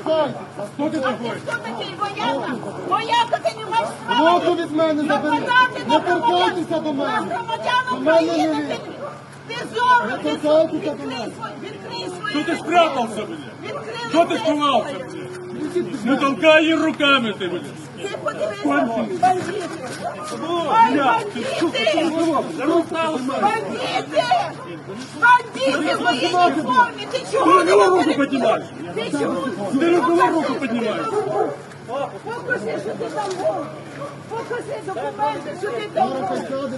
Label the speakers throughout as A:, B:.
A: Хто ти такий?
B: Хто такий вояка? Вояка, ти не маєш
A: Руку від мене забери. Не торкайтеся до
B: на
A: мене.
B: громадян України. Ти, ти зору,
A: Не
B: ти
A: до
B: відкрий свої.
C: Що ти спрятався, блядь?
B: Відкрий
C: Що ти сховався, блядь? Не толкай її руками ти, блядь.
B: Ти подивися, бандити. Бандити! Бандити! Бандити в воєнній формі! Ти чого не
C: руку піднімаєш?
B: Ти чого?
C: Ти руку руку піднімаєш.
B: Покажи, що ти там був. Покажи документи, що ти там був.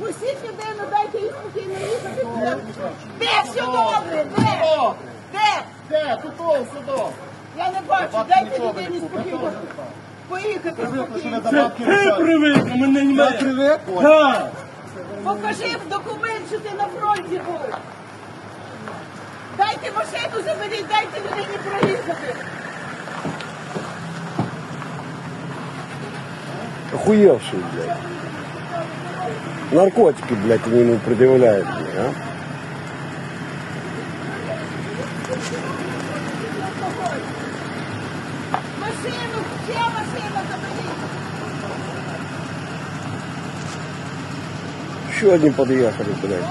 B: Пустіть людину, дайте їй спокійно їхати. Де все добре? Де? Де?
A: Де? Тут о, сюди.
B: Я не бачу, дайте людині спокійно. Поїхати спокійно.
C: Ти привик, а мене
A: Я
C: немає.
A: привик?
C: Так.
B: Покажи документ, що ти на фронті був. Дайте машину заберіть, дайте людині проїхати.
D: Охуевший, блядь. Наркотики, блядь, они ему предъявляют, блядь, а?
B: Машину, ще машина
D: Еще один подъехали, блядь.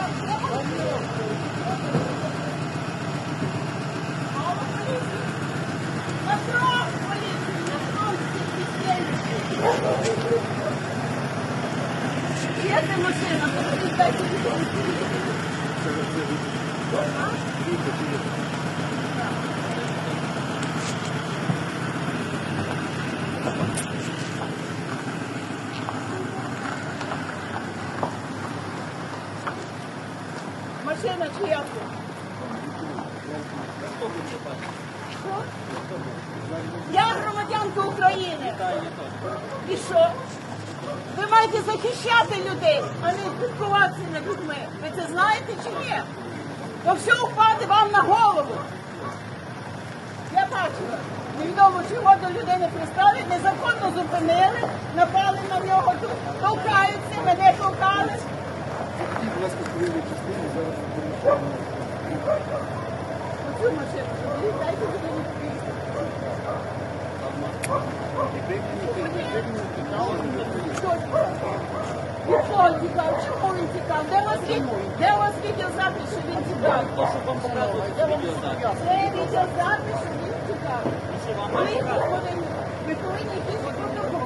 B: На Машина? Що? Я громадянка України. І що? Ви маєте захищати людей, а не спілкуватися над людьми. Ви це знаєте чи ні? То все впаде вам на голову. Я бачила. Невідомо, чого до людини пристали, незаконно зупинили, напали на нього, тут толкаються, мене толкали.
A: Будь ласка, своєї частини зараз
B: Оцю машину заберіть, дайте людині поїхати. Хто тікав? Від кого тікав? Чому він тікав? Де у вас від- Де у вас відеозапис, що він тікав? Це відеозапис, що він тікав. Ви повинні, ви повинні якийсь протокол.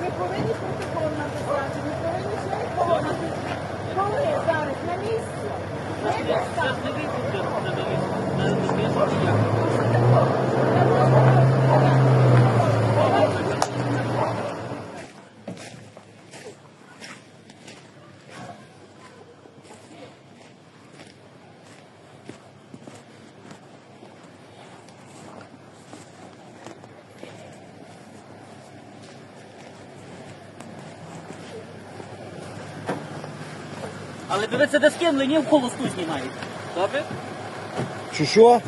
B: Ви повинні протокол написати, ви повинні ще якого написати. Коли зараз на місці? Не підстав.
E: Але дивіться, де скинули, ні в холосту знімають. Добре?
D: Чи що?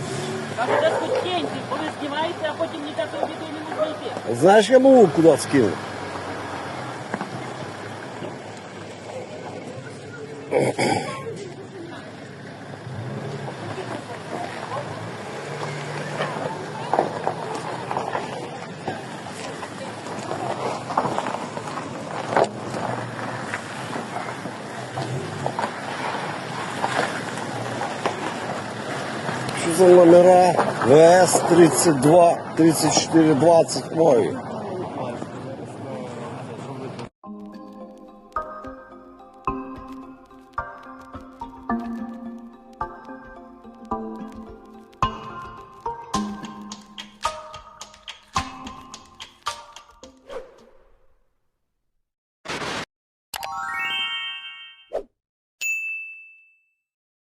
E: Кажу, де тут бо ви знімаєте, а потім ніде то відео не можна йти.
D: Знаешь, я могу куда скинуть? За номера? ВС 32 34 20 мой.